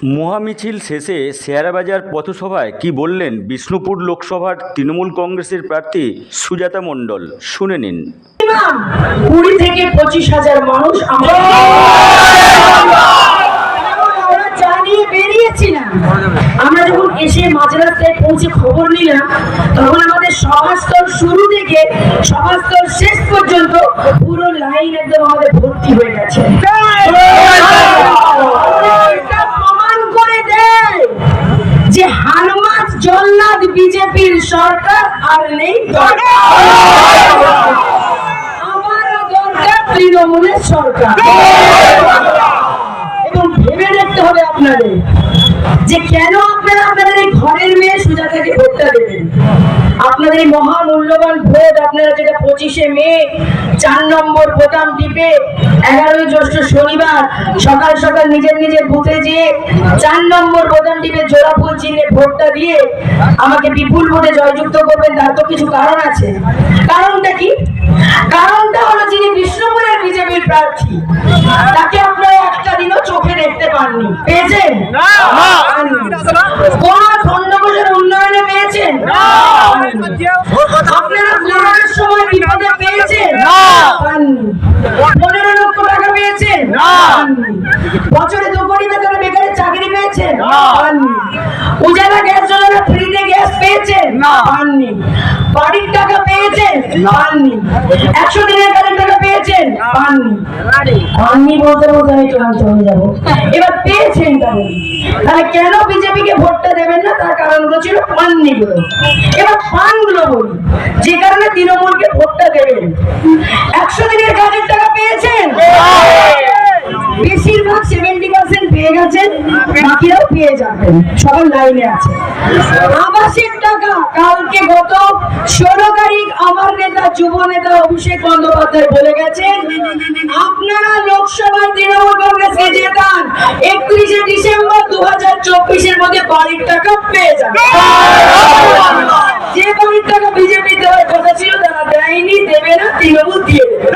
মহামিছিল শেষে শেয়ারবাজার পথসভায় কি বললেন বিষ্ণুপুর লোকসভার তৃণমূল কংগ্রেসের প্রার্থী সুজাতা মণ্ডল? শুনে নিন। কুড়ি থেকে পঁচিশ হাজার মানুষ আমরা যখন এসে মাঝ রাস্তায় পৌঁছে খবর নিলাম, তখন সভাস্থল শুরু থেকে সভাস্থল শেষ পর্যন্ত পুরো লাইন একদম আমাদের ভর্তি হয়ে গেছে। যে জল্লাদ বিজেপির সরকার আর নেই আমারও দরকার তৃণমূলের সরকার। এবং ভেবে দেখতে হবে আপনাদের যে কেন আপনারা আপনাদের আপনাদের এই মহামূল্যবান ভোট আপনারা যেটা পঁচিশে মে চার নম্বর বোতাম টিপে এগারোই জ্যৈষ্ঠ শনিবার সকাল সকাল নিজের নিজের বুথে যেয়ে চার নম্বর বোতাম টিপে জোড়া ফুল চিহ্নে ভোটটা দিয়ে আমাকে বিপুল ভোটে জয়যুক্ত করবেন। তার তো কিছু কারণ আছে। কারণটা কি? কারণটা হলো যিনি বিষ্ণুপুরের বিজেপির প্রার্থী। তাকে আপনারা একটা দিনও চোখে দেখতে পাননি। পেয়েছেন? কোন উন্নয়নে আপনারা পেয়েছেন? পনেরো লক্ষ টাকা পেয়েছেন? বছরে দু কোটি বেকারের চাকরি পেয়েছেন? পাননি উজালা গ্যাস যোজনা ফ্রিতে গ্যাস পেয়েছেন? পাননি। বাড়ির টাকা পেয়েছেন পাননি একশো দিনের কাজের পেয়েছেন? পাননি পাননি বলতে বলতে আমি ক্লান্ত হয়ে যাব। এবার পেয়েছেন তাহলে তাহলে কেন বিজেপিকে ভোটটা দেবেন না? তার কারণগুলো ছিল পাননি গুলো এবার পানগুলো বলি। যে কারণে তৃণমূলকে ভোটটা দেবেন। একশো দিনের কাজের টাকা পার্সেন্ট পেয়ে গেছেন, বাকিরাও পেয়ে যাবেন। সবার লাইনে আছে। আবাসের টাকা, কালকে গত ষোলো তারিখ আমার নেতা, যুব নেতা অভিষেক বন্দ্যোপাধ্যায় বলে গেছেন, আপনারা লোকসভায় তৃণমূল কংগ্রেসকে জেতান, একত্রিশে ডিসেম্বর দু হাজার চব্বিশের মধ্যে বাড়ির টাকা পেয়ে যাবেন যে বাড়ির টাকা বিজেপি দেওয়ার কথা ছিল, তারা দেয়নি, দেবে না, তৃণমূল দিয়ে দেবে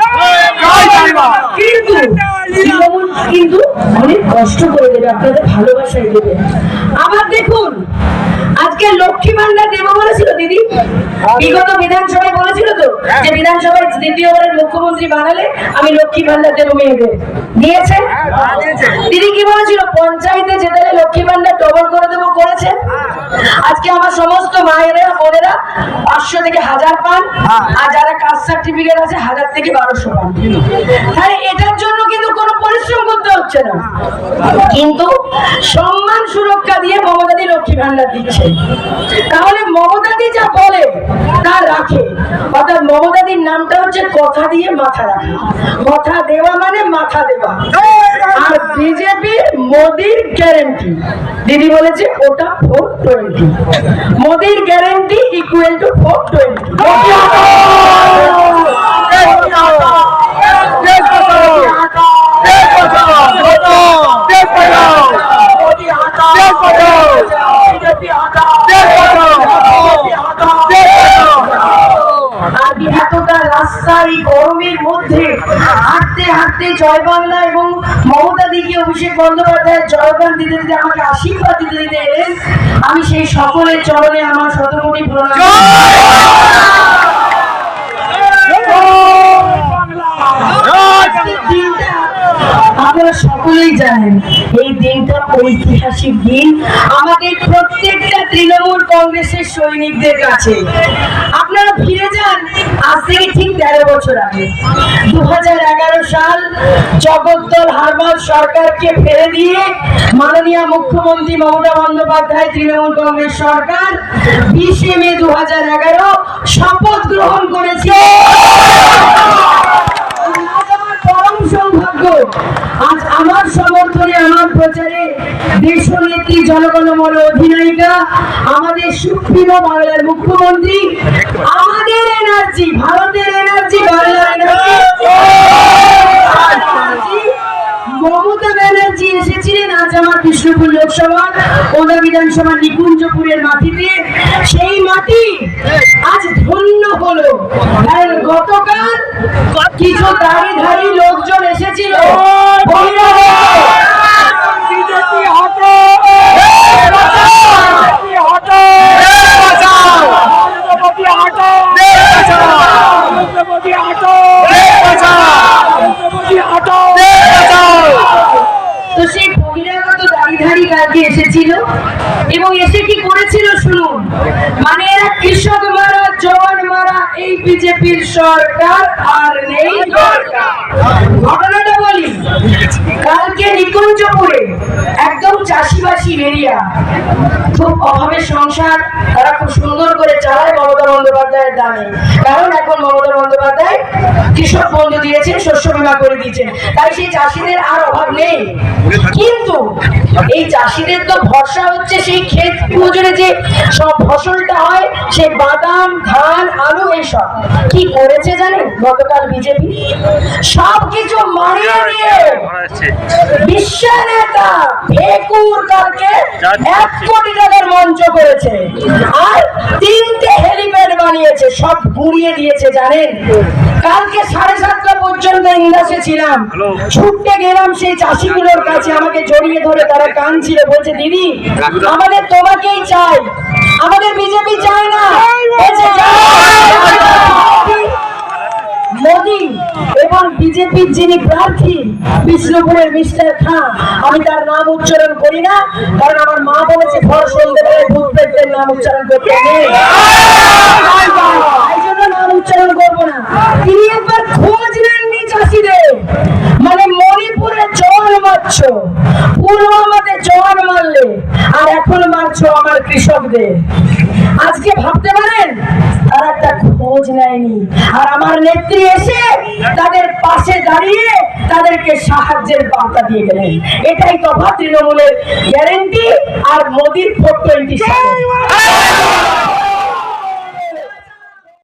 কিন্তু অনেক কষ্ট করে দেবে, আপনাদের ভালোবাসায় দেবে। আবার দেখুন, আজকে লক্ষ্মী ভান্ডার বলেছিল দিদি? বিগত বিধানসভায় বলেছিল তো, যে বিধানসভায় দ্বিতীয়বারের মুখ্যমন্ত্রী বানালে আমি লক্ষ্মী ভান্ডার দেবো মেয়েদের। দিয়েছে দিদি কি বলেছিল? পঞ্চায়েতে যেতে লক্ষ্মী ভান্ডার ডবল করে দেবো করেছে আজকে আমার সমস্ত মায়েরা পাঁচশো থেকে হাজার পান। আর যারা কাস্ট সার্টিফিকেট আছে হাজার থেকে বারোশো পান। তাহলে এটার জন্য কিন্তু কোনো পরিশ্রম করতে হচ্ছে না। কিন্তু সম্মান সুরক্ষা দিয়ে মমতাদি লক্ষ্মী ভান্ডার দিচ্ছে। তাহলে মমতাদি যা বলে তা রাখে। অর্থাৎ মমতাদির নামটা হচ্ছে কথা দিয়ে মাথা রাখা। কথা দেওয়া মানে মাথা দেওয়া। আর বিজেপি মোদির গ্যারেন্টি দিদি বলেছে ওটা ফোর টোয়েন্টি মোদির guarantee equal to four twenty এই মধ্যে হাঁটতে হাঁটতে জয় বাংলা এবং মমতা দিকে অভিষেক বন্দ্যোপাধ্যায় জয়গান দিতে দিতে আমাকে আশীর্বাদ দিতে দিতে এলেন। আমি সেই সকলের চরণে আমার শতকোটি প্রণাম আজকের দিনটা আপনারা সকলেই জানেন, এই দিনটা ঐতিহাসিক দিন। আমাদের প্রত্যেকটা তৃণমূল কংগ্রেসের সৈনিকদের কাছে। আপনারা ফিরে যান, আজ থেকে ঠিক তেরো বছর আগে। দুহাজার এগারো সাল জগদ্দল হারমাল সরকারকে ফেলে দিয়ে মাননীয় মুখ্যমন্ত্রী মমতা বন্দ্যোপাধ্যায় তৃণমূল কংগ্রেস সরকার বিশে মে দু হাজার এগারো শপথ গ্রহণ করেছে আজ আমার পরম সৌভাগ্য আজ আমার সমর্থনে আমার প্রচারে দেশনেত্রী জনগণমন অধিনায়িকা, আমাদের সুপ্রিম বাংলার মুখ্যমন্ত্রী, আমাদের এনার্জি, ভারতের এনার্জি, বাংলার এনার্জি। মমতা ব্যানার্জি এসেছিলেন আজ আমার বিষ্ণুপুর লোক লোকসভা ওদা বিধানসভা নিকুঞ্জপুরের মাটিতে। সেই মাটি আজ ধন্য হলো। কারণ গতকাল কিছু দাড়ি ধারী লোকজন এসেছিল বহিরাগত। বিজেপি হটো বিজেপি হটো নরেন্দ্র মোদী হটো নরেন্দ্র মোদী হটো নরেন্দ্র মোদী হটো তো সেই বহিরাগত দাড়িধারী কালকে এসেছিল এবং এসে কি করেছিল শুনুন? বিজেপির সরকার আর নেই ঘটনাটা বলি, কালকে নিকুঞ্জপুরে একদম চাষিবাসী এরিয়া খুব অভাবের সংসার, তারা খুব সুন্দর করে চালায় মমতা বন্দ্যোপাধ্যায়ের দামে। কারণ এখন মমতা বন্দ্যোপাধ্যায় কৃষক বন্ধু দিয়েছেন, শস্য বীমা করে দিয়েছেন। তাই সেই চাষিদের আর অভাব নেই। কিন্তু এই চাষিদের তো ভরসা হচ্ছে সেই ক্ষেত মজুরে যে সব ফসলটা হয়, সেই বাদাম, ধান, আলু, এইসব। কি করেছে জানেন গতকাল বিজেপি? সবকিছু মারিয়ে দিয়ে বিশ্ব নেতা কালকে এক কোটি টাকার মঞ্চ করেছে। আর তিনটে হেলিপ্যাড বানিয়েছে সব ঘুরিয়ে দিয়েছে জানেন? কালকে সাড়ে সাতটা পর্যন্ত ছিলাম। ছুটতে গেলাম সেই চাষিগুলোর কাছে আমাকে জড়িয়ে ধরে তারা কাঁদছিল বলছে দিদি আমাদের তোমাকেই চাই। আমাদের বিজেপি চাই না। মোদি এবং বিজেপির যিনি প্রার্থী, বিষ্ণুপুরের মিস্টার খান আমি তার নাম উচ্চারণ করি না, কারণ আমার মা বলেছে ভর সন্ধ্যেবেলায় ভূত পেটদের নাম উচ্চারণ করতে নেই নাম উচ্চারণ করব না। তিনি একবার খোঁজ নেননি চাষিদের। মানে মণিপুরে জোয়ান মারছ পুলওয়ামাতে জোয়ান মারলে, আর এখন মারছো আমার কৃষকদের। আজকে ভাবতে পারেন, তারা একটা খোঁজ নেয়নি। আর আমার নেত্রী এসে তাদের পাশে দাঁড়িয়ে তাদেরকে সাহায্যের বার্তা দিয়ে গেলেন। এটাই তফা তৃণমূলের গ্যারেন্টি আর মোদির ফোর টোয়েন্টি